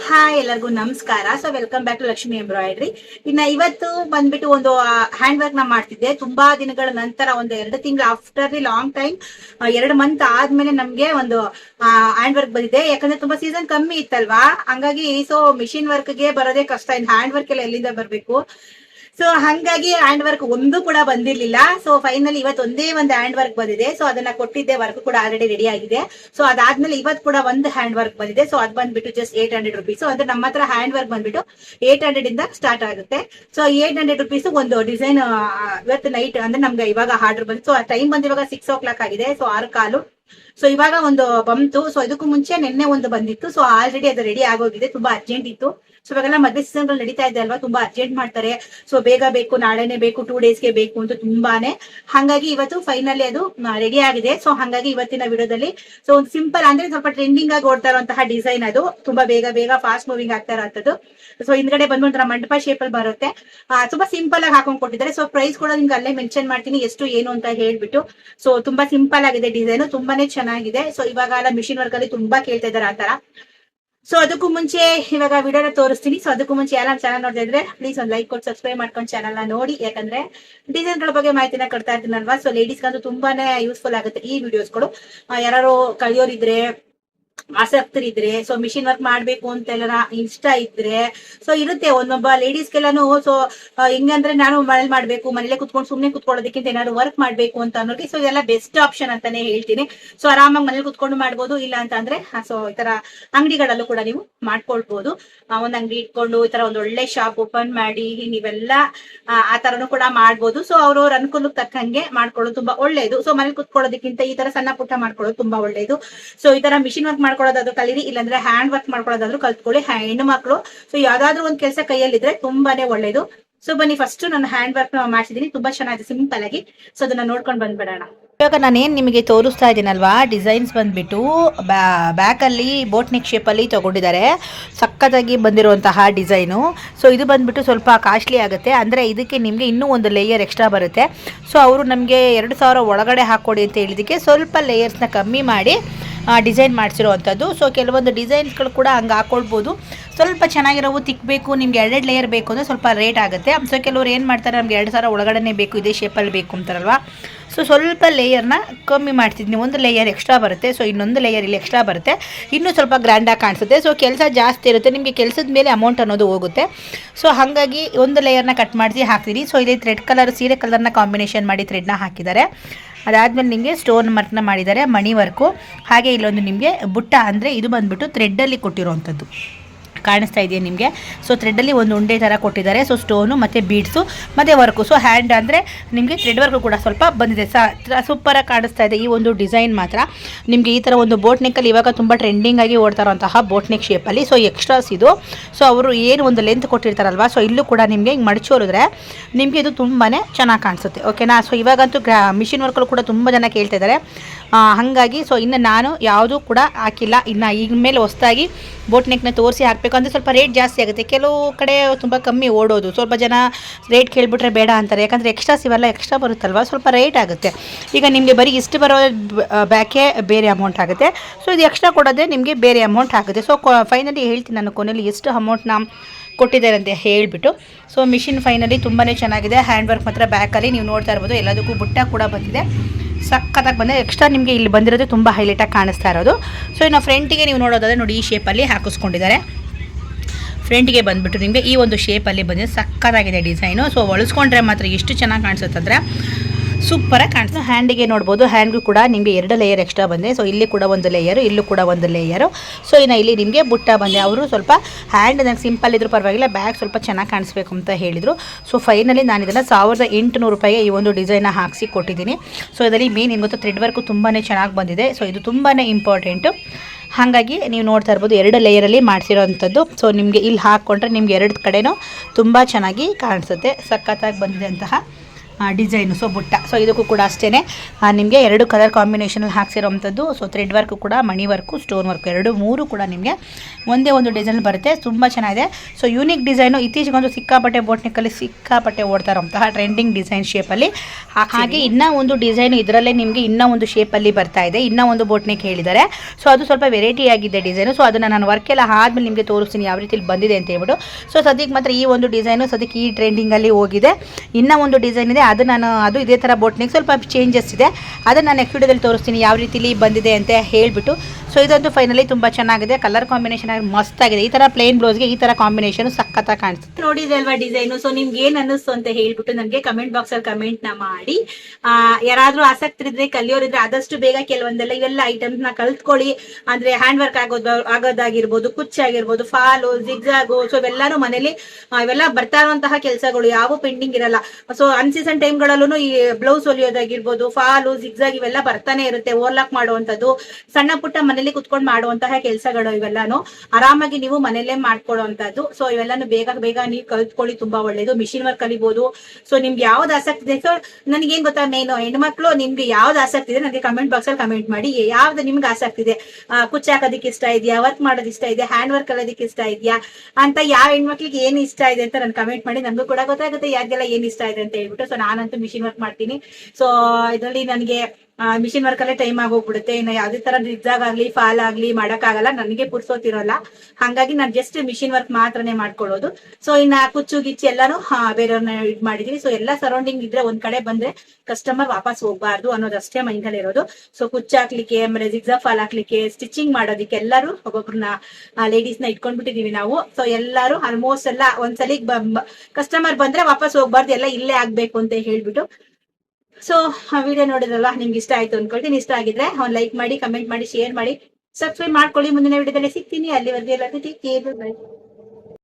Hi ಎಲ್ಲರಿಗೂ ನಮಸ್ಕಾರ. So welcome back to Lakshmi embroidery ಇನ್ನ ಇವತ್ತು ಬಂದ್ಬಿಟ್ಟು ಒಂದು ಹ್ಯಾಂಡ್ ವರ್ಕ್ನ ಮಾಡ್ತಿದ್ದೆ. ತುಂಬಾ ದಿನಗಳ ನಂತರ ಒಂದು ಎರಡು ತಿಂಗಳ ಆಫ್ಟರ್ ದಿ ಲಾಂಗ್ ಟೈಮ್ ಎರಡು ಮಂತ್ ಆದ್ಮೇಲೆ ನಮ್ಗೆ ಒಂದು ಹ್ಯಾಂಡ್ ವರ್ಕ್ ಬಂದಿದೆ. ಯಾಕಂದ್ರೆ ತುಂಬಾ ಸೀಸನ್ ಕಮ್ಮಿ ಇತ್ತಲ್ವಾ? ಹಂಗಾಗಿ ಸೊ ಮಿಷಿನ್ ವರ್ಕ್ಗೆ ಬರೋದೇ ಕಷ್ಟ. ಇನ್ ಹ್ಯಾಂಡ್ ವರ್ಕ್ ಎಲ್ಲ ಎಲ್ಲಿಂದ ಬರ್ಬೇಕು? ಸೊ ಹಂಗಾಗಿ ಹ್ಯಾಂಡ್ ವರ್ಕ್ ಒಂದು ಕೂಡ ಬಂದಿರ್ಲಿಲ್ಲ. ಸೊ ಫೈನಲ್ ಇವತ್ತು ಒಂದೇ ಒಂದು ಹ್ಯಾಂಡ್ ವರ್ಕ್ ಬಂದಿದೆ. ಸೊ ಅದನ್ನ ಕೊಟ್ಟಿದ್ದೆ ವರ್ಕ್ ಕೂಡ ಆಲ್ರೆಡಿ ರೆಡಿ ಆಗಿದೆ. ಸೊ ಅದಾದ್ಮೇಲೆ ಇವತ್ತು ಕೂಡ ಒಂದು ಹ್ಯಾಂಡ್ ವರ್ಕ್ ಬಂದಿದೆ. ಸೊ ಅದ್ ಬಂದ್ಬಿಟ್ಟು ಜಸ್ಟ್ ಏಟ್ ಹಂಡ್ರೆಡ್ ರುಪೀಸ್ ಅಂದ್ರೆ ನಮ್ಮ ಹತ್ರ ಹ್ಯಾಂಡ್ ವರ್ಕ್ ಬಂದ್ಬಿಟ್ಟು ಏಟ್ ಹಂಡ್ರೆಡ್ ಇಂದ ಸ್ಟಾರ್ಟ್ ಆಗುತ್ತೆ. ಸೊ ಏಟ್ ಹಂಡ್ರೆಡ್ ರುಪೀಸ್ ಒಂದು ಡಿಸೈನ್ ಇವತ್ತು ನೈಟ್ ಅಂದ್ರೆ ನಮ್ಗೆ ಇವಾಗ ಆರ್ಡರ್ ಬಂತು ಸೊ ಟೈಮ್ ಬಂದು ಇವಾಗ ಸಿಕ್ಸ್ ಓ ಕ್ಲಾಕ್ ಆಗಿದೆ. ಸೊ ಆರು ಕಾಲು. ಸೊ ಇವಾಗ ಒಂದು ಬಂತು ಸೊ ಇದಕ್ಕೂ ಮುಂಚೆ ನಿನ್ನೆ ಒಂದು ಬಂದಿತ್ತು. ಸೊ ಆಲ್ರೆಡಿ ಅದು ರೆಡಿ ಆಗೋಗಿದೆ. ತುಂಬಾ ಅರ್ಜೆಂಟ್ ಇತ್ತು. ಸೊ ಇವಾಗೆಲ್ಲ ಮದ್ವೆ ಸೀಸನ್ಗಳು ನಡೀತಾ ಇದೆ ಅಲ್ವಾ? ತುಂಬಾ ಅರ್ಜೆಂಟ್ ಮಾಡ್ತಾರೆ. ಸೊ ಬೇಗ ಬೇಕು, ನಾಳೆನೆ ಬೇಕು ಟೂ ಡೇಸ್ಗೆ ಬೇಕು ಅಂತ ತುಂಬಾನೇ. ಹಂಗಾಗಿ ಇವತ್ತು ಫೈನಲಿ ಅದು ರೆಡಿ ಆಗಿದೆ. ಸೊ ಹಂಗಾಗಿ ಇವತ್ತಿನ ವಿಡಿಯೋದಲ್ಲಿ ಸೊ ಒಂದು ಸಿಂಪಲ್ ಅಂದ್ರೆ ಸ್ವಲ್ಪ ಟ್ರೆಂಡಿಂಗ್ ಆಗಿ ಓಡ್ತಾ ಇರುವಂತಹ ಡಿಸೈನ್ ಅದು. ತುಂಬಾ ಬೇಗ ಬೇಗ ಫಾಸ್ಟ್ ಮೂವಿಂಗ್ ಆಗ್ತಾ ಇರೋಂಥದ್ದು ಸೊ ಹಿಂದ್ಗಡೆ ಬಂದು ಒಂಥರ ಮಂಟಪ ಶೇಪ್ ಅಲ್ಲಿ ಬರುತ್ತೆ. ತುಂಬಾ ಸಿಂಪಲ್ ಆಗಿ ಹಾಕೊಂಡ್ ಕೊಟ್ಟಿದ್ದಾರೆ. ಸೊ ಪ್ರೈಸ್ ಕೂಡ ನಿಮ್ಗೆ ಅಲ್ಲೇ ಮೆನ್ಷನ್ ಮಾಡ್ತೀನಿ, ಎಷ್ಟು, ಏನು ಅಂತ ಹೇಳ್ಬಿಟ್ಟು. ಸೊ ತುಂಬಾ ಸಿಂಪಲ್ ಆಗಿದೆ ಡಿಸೈನ್ ತುಂಬಾನೇ ಚೆನ್ನಾಗಿದೆ. ಸೊ ಇವಾಗ ಎಲ್ಲ ಮಿಷಿನ್ ವರ್ಕ್ ಅಲ್ಲಿ ತುಂಬಾ ಕೇಳ್ತಾ ಇದಾರೆ ಆ ತರ ಸೊ ಅದಕ್ಕೂ ಮುಂಚೆ ಇವಾಗ ವಿಡಿಯೋನ ತೋರಿಸ್ತೀನಿ. ಸೊ ಅದಕ್ಕೂ ಮುಂಚೆ ಯಾರು ಚಾನಲ್ ನೋಡ್ತಾ ಇದ್ರೆ ಪ್ಲೀಸ್ ಒಂದು ಲೈಕ್ ಕೊಟ್ಟು ಸಬ್ಸ್ಕ್ರೈಬ್ ಮಾಡ್ಕೊಂಡು ಚಾನಲ್ನ ನೋಡಿ. ಯಾಕಂದ್ರೆ ಡಿಸೈನ್ಗಳ ಬಗ್ಗೆ ಮಾಹಿತಿನ ಕೊಡ್ತಾ ಇರ್ತೀನಲ್ವಾ? ಸೊ ಲೇಡೀಸ್ ಗಂತೂ ತುಂಬಾನೇ ಯೂಸ್ಫುಲ್ ಆಗುತ್ತೆ ಈ ವಿಡಿಯೋಸ್ಗಳು ಯಾರು ಕಲಿಯೋರಿದ್ರೆ ಆಸಕ್ತರಿದ್ರೆ ಸೊ ಮಿಷಿನ್ ವರ್ಕ್ ಮಾಡ್ಬೇಕು ಅಂತ ಎಲ್ಲ ಇಷ್ಟ ಇದ್ರೆ ಸೊ ಇರುತ್ತೆ. ಒಂದೊಬ್ಬ ಲೇಡೀಸ್ಗೆಲ್ಲಾನು ಸೊ ಹಿಂಗಂದ್ರೆ ನಾನು ಮನೇಲಿ ಮಾಡ್ಬೇಕು ಮನೇಲೆ ಕುತ್ಕೊಂಡು ಸುಮ್ನೆ ಕುತ್ಕೊಳ್ಳೋದಕ್ಕಿಂತ ಏನಾದ್ರು ವರ್ಕ್ ಮಾಡ್ಬೇಕು ಅಂತ ಅನ್ನೋರಿಗೆ ಸೊ ಇದೆಲ್ಲ ಬೆಸ್ಟ್ ಆಪ್ಷನ್ ಅಂತಾನೆ ಹೇಳ್ತೀನಿ. ಸೊ ಆರಾಮಾಗಿ ಮನೇಲಿ ಕುತ್ಕೊಂಡು ಮಾಡ್ಬೋದು ಇಲ್ಲ ಅಂತ ಅಂದ್ರೆ ಸೊ ಈ ತರ ಅಂಗಡಿಗಳಲ್ಲೂ ಕೂಡ ನೀವು ಮಾಡ್ಕೊಳ್ಬಹುದು ಒಂದ್ ಅಂಗಡಿ ಇಟ್ಕೊಂಡು ಈ ತರ ಒಂದ್ ಒಳ್ಳೆ ಶಾಪ್ ಓಪನ್ ಮಾಡಿ ನೀವೆಲ್ಲ ಆ, ಆ ತರನು ಕೂಡ ಮಾಡ್ಬೋದು. ಸೊ ಅವ್ರವ್ರ ಅನುಕೂಲಕ್ಕೆ ತಕ್ಕಂಗೆ ಮಾಡ್ಕೊಳ್ಳೋದು ತುಂಬಾ ಒಳ್ಳೇದು. ಸೊ ಮನೇಲಿ ಕುತ್ಕೊಳ್ಳೋದಕ್ಕಿಂತ ಈ ತರ ಸಣ್ಣ ಪುಟ್ಟ ಮಾಡ್ಕೊಳ್ಳೋದು ತುಂಬಾ ಒಳ್ಳೇದು. ಸೊ ಈ ತರ ಮಿಷಿನ್ ವರ್ಕ್ ಮಾಡ್ಕೊಳ್ಳೋದಾದ್ರು ಕಲೀರಿ, ಇಲ್ಲಾಂದ್ರೆ ಹ್ಯಾಂಡ್ ವರ್ಕ್ ಮಾಡ್ಕೊಳ್ಳೋದಾದ್ರು ಕಲ್ತ್ಕೊಳ್ಳಿ. ಹೆಣ್ಣು ಮಕ್ಕಳು ಸೊ ಯಾವ್ದಾದ್ರು ಒಂದ್ ಕೆಲಸ ಕೈಯಲ್ಲಿದ್ರೆ ತುಂಬಾನೇ ಒಳ್ಳೇದು. ಸೊ ಬನ್ನಿ ಫಸ್ಟ್ ನಾನು ಹ್ಯಾಂಡ್ ವರ್ಕ್ ಮಾಡಿಸಿದೀನಿ. ತುಂಬಾ ಚೆನ್ನಾಗಿದೆ ಸಿಂಪಲ್ ಆಗಿ. ಸೊ ಅದನ್ನ ನೋಡ್ಕೊಂಡು ಬಂದ್ಬಿಡೋಣ. ಇವಾಗ ನಾನೇನು ನಿಮಗೆ ತೋರಿಸ್ತಾ ಇದ್ದೀನಲ್ವಾ? ಡಿಸೈನ್ಸ್ ಬಂದ್ಬಿಟ್ಟು ಬ್ಯಾಕಲ್ಲಿ ಬೋಟ್ ನೆಕ್ ಶೇಪಲ್ಲಿ ತೊಗೊಂಡಿದ್ದಾರೆ. ಸಕ್ಕತ್ತಾಗಿ ಬಂದಿರುವಂತಹ ಡಿಸೈನು ಸೊ ಇದು ಬಂದ್ಬಿಟ್ಟು ಸ್ವಲ್ಪ ಕಾಸ್ಟ್ಲಿ ಆಗುತ್ತೆ. ಅಂದರೆ ಇದಕ್ಕೆ ನಿಮಗೆ ಇನ್ನೂ ಒಂದು ಲೇಯರ್ ಎಕ್ಸ್ಟ್ರಾ ಬರುತ್ತೆ. ಸೊ ಅವರು ನಮಗೆ ಎರಡು ಸಾವಿರ ಒಳಗಡೆ ಹಾಕ್ಕೊಡಿ ಅಂತ ಹೇಳಿದ್ದಕ್ಕೆ ಸ್ವಲ್ಪ ಲೇಯರ್ಸ್ನ ಕಮ್ಮಿ ಮಾಡಿ ಡಿಸೈನ್ ಮಾಡಿಸಿರುವಂಥದ್ದು. ಸೊ ಕೆಲವೊಂದು ಡಿಸೈನ್ಸ್ಗಳು ಕೂಡ ಹಂಗೆ ಹಾಕ್ಕೊಳ್ಬೋದು ಸ್ವಲ್ಪ ಚೆನ್ನಾಗಿರೋವು ತಿಕ್ಕಬೇಕು ನಿಮ್ಗೆ ಎರಡೆರಡು ಲೇಯರ್ ಬೇಕು ಅಂದರೆ ಸ್ವಲ್ಪ ರೇಟ್ ಆಗುತ್ತೆ. ಸೊ ಕೆಲವರು ಏನು ಮಾಡ್ತಾರೆ, ನಮ್ಗೆ ಎರಡು ಸಾವಿರ ಒಳಗಡೆ ಬೇಕು, ಇದೇ ಶೇಪಲ್ಲಿ ಬೇಕು ಅಂತಾರಲ್ವಾ? ಸೊ ಸ್ವಲ್ಪ ಲೇಯರ್ನ ಕಮ್ಮಿ ಮಾಡ್ತಿದ್ದೀನಿ ಒಂದು ಲೇಯರ್ ಎಕ್ಸ್ಟ್ರಾ ಬರುತ್ತೆ. ಸೊ ಇನ್ನೊಂದು ಲೇಯರ್ ಇಲ್ಲಿ ಎಕ್ಸ್ಟ್ರಾ ಬರುತ್ತೆ. ಇನ್ನೂ ಸ್ವಲ್ಪ ಗ್ರ್ಯಾಂಡಾಗಿ ಕಾಣಿಸುತ್ತೆ. ಸೊ ಕೆಲಸ ಜಾಸ್ತಿ ಇರುತ್ತೆ. ನಿಮಗೆ ಕೆಲಸದ ಮೇಲೆ ಅಮೌಂಟ್ ಅನ್ನೋದು ಹೋಗುತ್ತೆ. ಸೊ ಹಾಗಾಗಿ ಒಂದು ಲೇಯರ್ನ ಕಟ್ ಮಾಡಿಸಿ ಹಾಕ್ತೀನಿ ಸೊ ಇಲ್ಲಿ ಥ್ರೆಡ್ ಕಲರ್ ಸೀರೆ ಕಲರ್ನ ಕಾಂಬಿನೇಷನ್ ಮಾಡಿ ಥ್ರೆಡ್ನ ಹಾಕಿದ್ದಾರೆ. ಅದಾದಮೇಲೆ ನಿಮಗೆ ಸ್ಟೋನ್ ವರ್ಕ್ನ ಮಾಡಿದ್ದಾರೆ. ಮಣಿ ವರ್ಕು ಹಾಗೆ ಇಲ್ಲೊಂದು ನಿಮಗೆ ಬುಟ್ಟ ಅಂದರೆ ಇದು ಬಂದುಬಿಟ್ಟು ಥ್ರೆಡ್ಡಲ್ಲಿ ಕೊಟ್ಟಿರುವಂಥದ್ದು. ಕಾಣಿಸ್ತಾ ಇದೆಯಾ ನಿಮಗೆ? ಸೊ ಥ್ರೆಡ್ಡಲ್ಲಿ ಒಂದು ಉಂಡೆ ಥರ ಕೊಟ್ಟಿದ್ದಾರೆ. ಸೊ ಸ್ಟೋನು ಮತ್ತು ಬೀಡ್ಸು ಮತ್ತು ವರ್ಕು ಸೊ ಹ್ಯಾಂಡ್ ಅಂದರೆ ನಿಮಗೆ ಥ್ರೆಡ್ ವರ್ಕು ಕೂಡ ಸ್ವಲ್ಪ ಬಂದಿದೆ. ಸೂಪರಾಗಿ ಕಾಣಿಸ್ತಾ ಇದೆ ಈ ಒಂದು ಡಿಸೈನ್ ಮಾತ್ರ. ನಿಮಗೆ ಈ ಥರ ಒಂದು ಬೋಟ್ ನೆಕ್ಕಲ್ಲಿ ಇವಾಗ ತುಂಬ ಟ್ರೆಂಡಿಂಗ್ ಆಗಿ ಓಡ್ತಾ ಇರುವಂತಹ ಬೋಟ್ ನೆಕ್ ಶೇಪಲ್ಲಿ ಸೊ ಎಕ್ಸ್ಟ್ರಾಸ್ ಇದು. ಸೊ ಅವರು ಏನು ಒಂದು ಲೆಂತ್ ಕೊಟ್ಟಿರ್ತಾರಲ್ವಾ? ಸೊ ಇಲ್ಲೂ ಕೂಡ ನಿಮಗೆ ಹಿಂಗೆ ಮಡಚೋರಿದ್ರೆ ನಿಮಗೆ ಇದು ತುಂಬಾ ಚೆನ್ನಾಗಿ ಕಾಣಿಸುತ್ತೆ. ಓಕೆನಾ ಸೊ ಇವಾಗಂತೂ ಗ್ರಾ ಮಿಷಿನ್ ವರ್ಕಲ್ಲಿ ಕೂಡ ತುಂಬ ಜನ ಕೇಳ್ತಾ ಇದ್ದಾರೆ. ಹಾಗಾಗಿ ಸೊ ಇನ್ನು ನಾನು ಯಾವುದೂ ಕೂಡ ಹಾಕಿಲ್ಲ. ಇನ್ನು ಈಗ ಮೇಲೆ ಹೊಸದಾಗಿ ಬೋಟ್ ನೆಕ್ನ ತೋರಿಸಿ ಹಾಕಬೇಕು. ಅಂದರೆ ಸ್ವಲ್ಪ ರೇಟ್ ಜಾಸ್ತಿ ಆಗುತ್ತೆ. ಕೆಲವು ಕಡೆ ತುಂಬ ಕಮ್ಮಿ ಓಡೋದು. ಸ್ವಲ್ಪ ಜನ ರೇಟ್ ಕೇಳಿಬಿಟ್ರೆ ಬೇಡ ಅಂತಾರೆ. ಯಾಕಂದರೆ ಎಕ್ಸ್ಟ್ರಾ ಸಿವಲ್ಲ ಎಕ್ಸ್ಟ್ರಾ ಬರುತ್ತಲ್ವ? ಸ್ವಲ್ಪ ರೇಟ್ ಆಗುತ್ತೆ. ಈಗ ನಿಮಗೆ ಬರೀ ಇಷ್ಟು ಬರೋ ಬ್ಯಾಕೆ ಬೇರೆ ಅಮೌಂಟ್ ಆಗುತ್ತೆ. ಸೊ ಇದು ಎಕ್ಸ್ಟ್ರಾ ಕೊಡೋದೇ ನಿಮಗೆ ಬೇರೆ ಅಮೌಂಟ್ ಆಗುತ್ತೆ. ಸೊ ಫೈನಲಿ ಹೇಳ್ತೀನಿ ನಾನು ಕೊನೆಯಲ್ಲಿ ಎಷ್ಟು ಅಮೌಂಟ್ನ ಕೊಟ್ಟಿದ್ದಾರೆ ಅಂತ ಹೇಳಿಬಿಟ್ಟು. ಸೊ ಮಿಷಿನ್ ಫೈನಲಿ ತುಂಬಾ ಚೆನ್ನಾಗಿದೆ. ಹ್ಯಾಂಡ್ ವರ್ಕ್ ಮಾತ್ರ ಬ್ಯಾಕಲ್ಲಿ ನೀವು ನೋಡ್ತಾ ಇರ್ಬೋದು. ಎಲ್ಲದಕ್ಕೂ ಬುಟ್ಟ ಕೂಡ ಬಂದಿದೆ. ಸಖತ್ತಾಗಿ ಬಂದರೆ ಎಕ್ಸ್ಟ್ರಾ ನಿಮಗೆ ಇಲ್ಲಿ ಬಂದಿರೋದು ತುಂಬ ಹೈಲೈಟಾಗಿ ಕಾಣಿಸ್ತಾ ಇರೋದು. ಸೊ ಇನ್ನು ಫ್ರಂಟಿಗೆ ನೀವು ನೋಡೋದಾದ್ರೆ ನೋಡಿ, ಈ ಶೇಪಲ್ಲಿ ಹಾಕಿಸ್ಕೊಂಡಿದ್ದಾರೆ. ಫ್ರಂಟಿಗೆ ಬಂದುಬಿಟ್ಟು ನಿಮಗೆ ಈ ಒಂದು ಶೇಪಲ್ಲಿ ಬಂದಿದೆ ಸಕ್ಕತ್ತಾಗಿದೆ ಡಿಸೈನು ಸೊ ಹೊಳಿಸ್ಕೊಂಡ್ರೆ ಮಾತ್ರ ಎಷ್ಟು ಚೆನ್ನಾಗಿ ಕಾಣಿಸುತ್ತೆ ಅಂದರೆ ಸೂಪರಾಗಿ ಕಾಣಿಸ್ತು ಹ್ಯಾಂಡಿಗೆ ನೋಡ್ಬೋದು ಹ್ಯಾಂಡ್ಗೂ ಕೂಡ ನಿಮಗೆ ಎರಡು ಲೇಯರ್ ಎಕ್ಸ್ಟ್ರಾ ಬಂದಿದೆ ಸೊ ಇಲ್ಲಿ ಕೂಡ ಒಂದು ಲೇಯರು ಇಲ್ಲೂ ಕೂಡ ಒಂದು ಲೇಯರು ಸೊ ಇನ್ನು ಇಲ್ಲಿ ನಿಮಗೆ ಬುಟ್ಟ ಬಂದೆ ಅವರು ಸ್ವಲ್ಪ ಹ್ಯಾಂಡ್ ನನಗೆ ಸಿಂಪಲ್ ಇದ್ರೂ ಪರವಾಗಿಲ್ಲ ಬ್ಯಾಗ್ ಸ್ವಲ್ಪ ಚೆನ್ನಾಗಿ ಕಾಣಿಸ್ಬೇಕು ಅಂತ ಹೇಳಿದರು. ಸೊ ಫೈನಲಿ ನಾನು ಇದನ್ನು ಸಾವಿರದ ಎಂಟುನೂರು ರೂಪಾಯಿಗೆ ಈ ಒಂದು ಡಿಸೈನ್ನ ಹಾಕಿಸಿ ಕೊಟ್ಟಿದ್ದೀನಿ. ಸೊ ಇದರಲ್ಲಿ ಮೇನ್ ಏನು ಗೊತ್ತಾ ಥ್ರೆಡ್ ವರ್ಕು ತುಂಬಾ ಚೆನ್ನಾಗಿ ಬಂದಿದೆ. ಸೊ ಇದು ತುಂಬಾ ಇಂಪಾರ್ಟೆಂಟು ಹಾಗಾಗಿ ನೀವು ನೋಡ್ತಾ ಇರ್ಬೋದು, ಎರಡು ಲೇಯರಲ್ಲಿ ಮಾಡಿಸಿರೋವಂಥದ್ದು ಸೊ ನಿಮಗೆ ಇಲ್ಲಿ ಹಾಕ್ಕೊಂಡ್ರೆ ನಿಮ್ಗೆ ಎರಡು ಕಡೆನೂ ತುಂಬ ಚೆನ್ನಾಗಿ ಕಾಣಿಸುತ್ತೆ. ಸಖತ್ತಾಗಿ ಬಂದಿದೆ ಅಂತಹ ಡಿಸೈನು ಸೊ ಬುಟ್ಟ. ಸೊ ಇದಕ್ಕೂ ಕೂಡ ಅಷ್ಟೇ ನಿಮಗೆ ಎರಡು ಕಲರ್ ಕಾಂಬಿನೇಷನಲ್ಲಿ ಹಾಕ್ಸಿರೋವಂಥದ್ದು. ಸೊ ಥ್ರೆಡ್ ವರ್ಕು ಕೂಡ ಮಣಿ ವರ್ಕು ಸ್ಟೋನ್ ವರ್ಕು ಎರಡು ಮೂರು ಕೂಡ ನಿಮಗೆ ಒಂದೇ ಒಂದು ಡಿಸೈನ್ ಬರುತ್ತೆ. ತುಂಬ ಚೆನ್ನಾಗಿದೆ. ಸೊ ಯೂನಿಕ್ ಡಿಸೈನು ಇತ್ತೀಚೆಗೊಂದು ಸಿಕ್ಕಾಪಟ್ಟೆ ಬೋಟ್ನಿಕ್ಕಲ್ಲಿ ಸಿಕ್ಕಾಪಟ್ಟೆ ಓಡ್ತಾ ಇರೋಂತಹ ಟ್ರೆಂಡಿಂಗ್ ಡಿಸೈನ್ ಶೇಪಲ್ಲಿ ಹಾಗೆ ಇನ್ನೂ ಒಂದು ಡಿಸೈನ್ ಇದರಲ್ಲೇ ನಿಮಗೆ ಇನ್ನೂ ಒಂದು ಶೇಪಲ್ಲಿ ಬರ್ತಾ ಇದೆ. ಇನ್ನೂ ಒಂದು ಬೋಟ್ನಿಕ್ ಹೇಳಿದ್ದಾರೆ. ಸೊ ಅದು ಸ್ವಲ್ಪ ವೆರೈಟಿ ಆಗಿದೆ ಡಿಸೈನು ಸೊ ಅದನ್ನು ನಾನು ವರ್ಕ್ ಎಲ್ಲ ಆದಮೇಲೆ ನಿಮಗೆ ತೋರಿಸ್ತೀನಿ ಯಾವ ರೀತಿಲಿ ಬಂದಿದೆ ಅಂತ ಹೇಳ್ಬಿಟ್ಟು. ಸೊ ಸದ್ಯಕ್ಕೆ ಮಾತ್ರ ಈ ಒಂದು ಡಿಸೈನು ಸದ್ಯಕ್ಕೆ ಈ ಟ್ರೆಂಡಿಂಗಲ್ಲಿ ಹೋಗಿದೆ. ಇನ್ನೂ ಒಂದು ಡಿಸೈನ್ ಇದೆ ಅದು ನಾನು, ಅದು ಇದೇ ಥರ ಬೋಟ್ನಿಗೆ ಸ್ವಲ್ಪ ಚೇಂಜಸ್ ಇದೆ. ಅದನ್ನು ನಾನು ನೆಕ್ಸ್ಟ್ ವಿಡಿಯೋದಲ್ಲಿ ತೋರಿಸ್ತೀನಿ, ಯಾವ ರೀತಿಲಿ ಬಂದಿದೆ ಅಂತ ಹೇಳಿಬಿಟ್ಟು. ಸೊ ಇದೊಂದು ಫೈನಲಿ ತುಂಬ ಚೆನ್ನಾಗಿದೆ. ಕಲರ್ ಕಾಂಬಿನೇಷನ್ ಆಗಿ ಮಸ್ತ್ ಆಗಿದೆ ಈ ಥರ ಪ್ಲೇನ್ ಬ್ಲೌಸ್ಗೆ ಈ ಥರ ಕಾಂಬಿನೇಷನ್ ಸಖತ್ತಾಗಿ ಕಾಣಿಸುತ್ತೆ. ನೋಡಿದೆ ಅಲ್ವಾ ಡಿಸೈನು ಸೊ ನಿಮ್ಗೆ ಏನು ಅನ್ನಿಸ್ತು ಅಂತ ಹೇಳ್ಬಿಟ್ಟು ನನಗೆ ಕಮೆಂಟ್ ಬಾಕ್ಸಲ್ಲಿ ಕಮೆಂಟ್ನ ಮಾಡಿ. ಯಾರಾದರೂ ಆಸಕ್ತಿ ಇದ್ರೆ ಕಲಿಯೋರಿದ್ರೆ ಆದಷ್ಟು ಬೇಗ ಕೆಲವೊಂದೆಲ್ಲ ಇವೆಲ್ಲ ಐಟಮ್ಸ್ನ ಕಲ್ತ್ಕೊಳ್ಳಿ. ಅಂದ್ರೆ ಹ್ಯಾಂಡ್ ವರ್ಕ್ ಆಗೋದು, ಆಗೋದಾಗಿರ್ಬೋದು, ಕುಚ್ಚಾಗಿರ್ಬೋದು ಫಾಲು ಜಿಗ್ಜಾಗು ಸೊ ಇವೆಲ್ಲರೂ ಮನೇಲಿ ಇವೆಲ್ಲ ಬರ್ತಾ ಇರುವಂತಹ ಕೆಲಸಗಳು, ಯಾವ ಪೆಂಡಿಂಗ್ ಇರಲ್ಲ. ಸೊ ಅನ್ಸೀಸನ್ ಟೈಮ್ಗಳಲ್ಲೂ ಈ ಬ್ಲೌಸ್ ಹೊಲಿಯೋದಾಗಿರ್ಬೋದು, ಫಾಲು, ಜಿಗ್ಜಾಗ್ ಇವೆಲ್ಲ ಬರ್ತಾನೆ ಇರುತ್ತೆ ಓರ್ಲಾಕ್ ಮಾಡುವಂತದ್ದು ಸಣ್ಣ ಪುಟ್ಟ ಮನೇಲಿ ಕುತ್ಕೊಂಡು ಮಾಡುವಂತಹ ಕೆಲಸಗಳು ಇವೆಲ್ಲಾನು. ಆರಾಮಾಗಿ ನೀವು ಮನೇಲೆ ಮಾಡ್ಕೊಳ್ಳುವಂತದ್ದು ಸೊ ಇವೆಲ್ಲಾನು ಬೇಗ ಬೇಗ ನೀವು ಕಲ್ತ್ಕೊಳ್ಳಿ, ತುಂಬಾ ಒಳ್ಳೇದು. ಮಿಷಿನ್ ವರ್ಕ್ ಕಲಿಬಹುದು ಸೊ ನಿಮ್ಗೆ ಯಾವ್ದು ಆಸಕ್ತಿ ಇದೆ? ಸೊ ನನ್ಗೇನ್ ಗೊತ್ತಾ ಮೇನು ಹೆಣ್ಮಕ್ಳು ನಿಮ್ಗೆ ಯಾವ್ದು ಆಸಕ್ತಿ ಇದೆ? ನನಗೆ ಕಮೆಂಟ್ ಬಾಕ್ಸ್ ಅಲ್ಲಿ ಕಮೆಂಟ್ ಮಾಡಿ ಯಾವ್ದು ನಿಮ್ಗೆ ಆಸಕ್ತಿ ಇದೆ? ಕುಚ್ಚ ಹಾಕೋದಕ್ಕೆ ಇಷ್ಟ ಇದೆಯಾ? ವರ್ಕ್ ಮಾಡೋದು ಇಷ್ಟ ಇದೆಯಾ? ಹ್ಯಾಂಡ್ ವರ್ಕ್ ಕಲೋದಿಕ್ ಇಷ್ಟ ಇದೆಯಾ? ಅಂತ ಯಾವ ಹೆಣ್ಮಕ್ಳಿಗೆ ಏನ್ ಇಷ್ಟ ಇದೆ ಅಂತ ನನ್ ಕಮೆಂಟ್ ಮಾಡಿ, ನನಗೂ ಕೂಡ ಗೊತ್ತಾಗುತ್ತೆ, ಯಾರಿಗೆಲ್ಲ ಏನ್ ಇಷ್ಟ ಇದೆ ಅಂತ ಹೇಳ್ಬಿಟ್ಟು. ಸೊ ನಾನಂತೂ ಮಿಷಿನ್ ವರ್ಕ್ ಮಾಡ್ತೀನಿ. ಸೊ ಇದರಲ್ಲಿ ನನಗೆ ಮಿಷಿನ್ ವರ್ಕ್ ಅಲ್ಲೇ ಟೈಮ್ ಆಗೋಗ್ಬಿಡುತ್ತೆ. ಇನ್ನ ಯಾವ್ದೇ ತರ ರಿಕ್ಸಾಗ್ ಆಗ್ಲಿ ಫಾಲ್ ಆಗ್ಲಿ, ಮಾಡಕ್ಕಾಗಲ್ಲ. ನನಗೆ ಪುರ್ಸೋತಿರೋಲ್ಲ. ಹಂಗಾಗಿ ನಾನು ಜಸ್ಟ್ ಮಿಷಿನ್ ವರ್ಕ್ ಮಾತ್ರನೇ ಮಾಡ್ಕೊಳ್ಳೋದು. ಸೊ ಇನ್ನ ಕುಚ್ಚು, ಗಿಚ್ಚು ಎಲ್ಲಾನು ಬೇರೆಯವ್ರನ್ನ ಇದ್ ಮಾಡಿದೀವಿ ಸೊ ಎಲ್ಲಾ ಸರೌಂಡಿಂಗ್ ಇದ್ರೆ ಒಂದ್ ಕಡೆ ಬಂದ್ರೆ ಕಸ್ಟಮರ್ ವಾಪಸ್ ಹೋಗ್ಬಾರ್ದು ಅನ್ನೋದಷ್ಟೇ ಮೈಂಡ್ ಅಲ್ಲಿ ಇರೋದು ಸೊ ಕುಚ್ಚು ಹಾಕ್ಲಿಕ್ಕೆ, ಆಮೇಲೆ ಜಿಗ್ಜಾ ಫಾಲ್ ಹಾಕ್ಲಿಕ್ಕೆ ಸ್ಟಿಚಿಂಗ್ ಮಾಡೋದಕ್ಕೆ ಎಲ್ಲರೂ ಒಬ್ಬೊಬ್ರನ್ನ ಲೇಡೀಸ್ನ ಇಟ್ಕೊಂಡ್ಬಿಟ್ಟಿದೀವಿ ನಾವು. ಸೊ ಎಲ್ಲಾರು ಆಲ್ಮೋಸ್ಟ್ ಎಲ್ಲ ಒಂದ್ಸಲಿ ಕಸ್ಟಮರ್ ಬಂದ್ರೆ ವಾಪಸ್ ಹೋಗ್ಬಾರ್ದು. ಎಲ್ಲ ಇಲ್ಲೇ ಆಗ್ಬೇಕು ಅಂತ ಹೇಳ್ಬಿಟ್ಟು ಸೊ ವಿಡಿಯೋ ನೋಡಿದ್ರಲ್ಲ, ನಿಮ್ಗೆ ಇಷ್ಟ ಆಯ್ತು ಅನ್ಕೊಳ್ತೀನಿ. ಇಷ್ಟ ಆಗಿದ್ರೆ ಅವ್ನ್ ಲೈಕ್ ಮಾಡಿ ಕಮೆಂಟ್ ಮಾಡಿ ಶೇರ್ ಮಾಡಿ ಸಬ್ಸ್ಕ್ರೈಬ್ ಮಾಡ್ಕೊಳ್ಳಿ. ಮುಂದಿನ ವಿಡಿಯೋದಲ್ಲಿ ಸಿಗ್ತೀನಿ. ಅಲ್ಲಿವರೆಗೆ ಎಲ್ಲ ಟೇಕ್ ಕೇರ್ ಬೈ